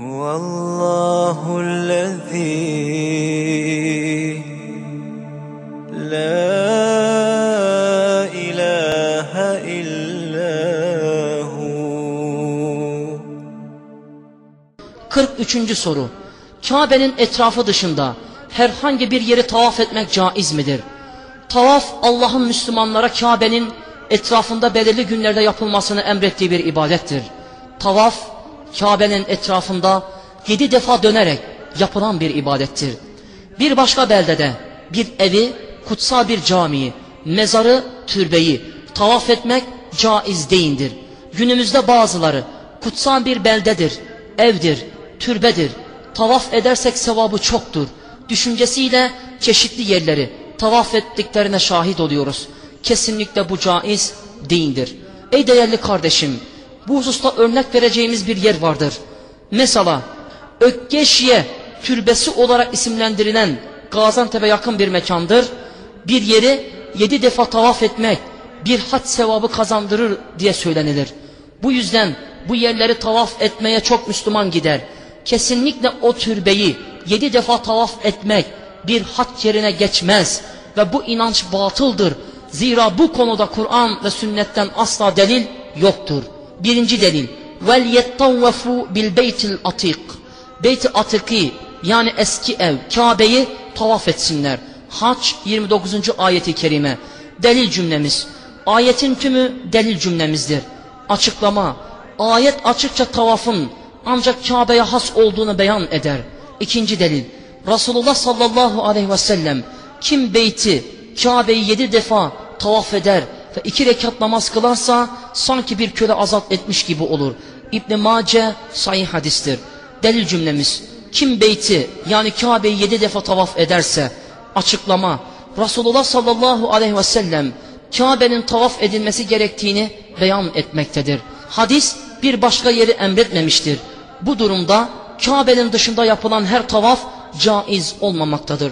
هو الله الذي لا إله إلا هو 43. soru. Kabe'nin etrafı dışında herhangi bir yeri tavaf etmek caiz midir? Tavaf Allah'ın Müslümanlara Kabe'nin etrafında belirli günlerde yapılmasını emrettiği bir ibadettir. Tavaf Kabe'nin etrafında yedi defa dönerek yapılan bir ibadettir. Bir başka beldede bir evi, kutsal bir camiyi, mezarı, türbeyi tavaf etmek caiz değildir. Günümüzde bazıları kutsal bir beldedir, evdir, türbedir. Tavaf edersek sevabı çoktur. Düşüncesiyle çeşitli yerleri tavaf ettiklerine şahit oluyoruz. Kesinlikle bu caiz değildir. Ey değerli kardeşim, bu hususta örnek vereceğimiz bir yer vardır. Mesela Ökkeşiye türbesi olarak isimlendirilen Gaziantep'e yakın bir mekandır. Bir yeri yedi defa tavaf etmek bir hac sevabı kazandırır diye söylenilir. Bu yüzden bu yerleri tavaf etmeye çok Müslüman gider. Kesinlikle o türbeyi yedi defa tavaf etmek bir hac yerine geçmez ve bu inanç batıldır. Zira bu konuda Kur'an ve sünnetten asla delil yoktur. Birinci delil bil beytil atik Beyt-i Atiki yani eski ev Kabe'yi tavaf etsinler. Haç 29. ayeti kerime. Delil cümlemiz. Ayetin tümü delil cümlemizdir. Açıklama. Ayet açıkça tavafın ancak Kabe'ye has olduğunu beyan eder. İkinci delil. Resulullah sallallahu aleyhi ve sellem kim beyti Kabe'yi yedi defa tavaf eder iki rekat namaz kılarsa sanki bir köle azat etmiş gibi olur. İbn Mace sahih hadistir. Delil cümlemiz kim beyti yani Kabe'yi yedi defa tavaf ederse açıklama Resulullah sallallahu aleyhi ve sellem Kabe'nin tavaf edilmesi gerektiğini beyan etmektedir. Hadis bir başka yeri emretmemiştir. Bu durumda Kabe'nin dışında yapılan her tavaf caiz olmamaktadır.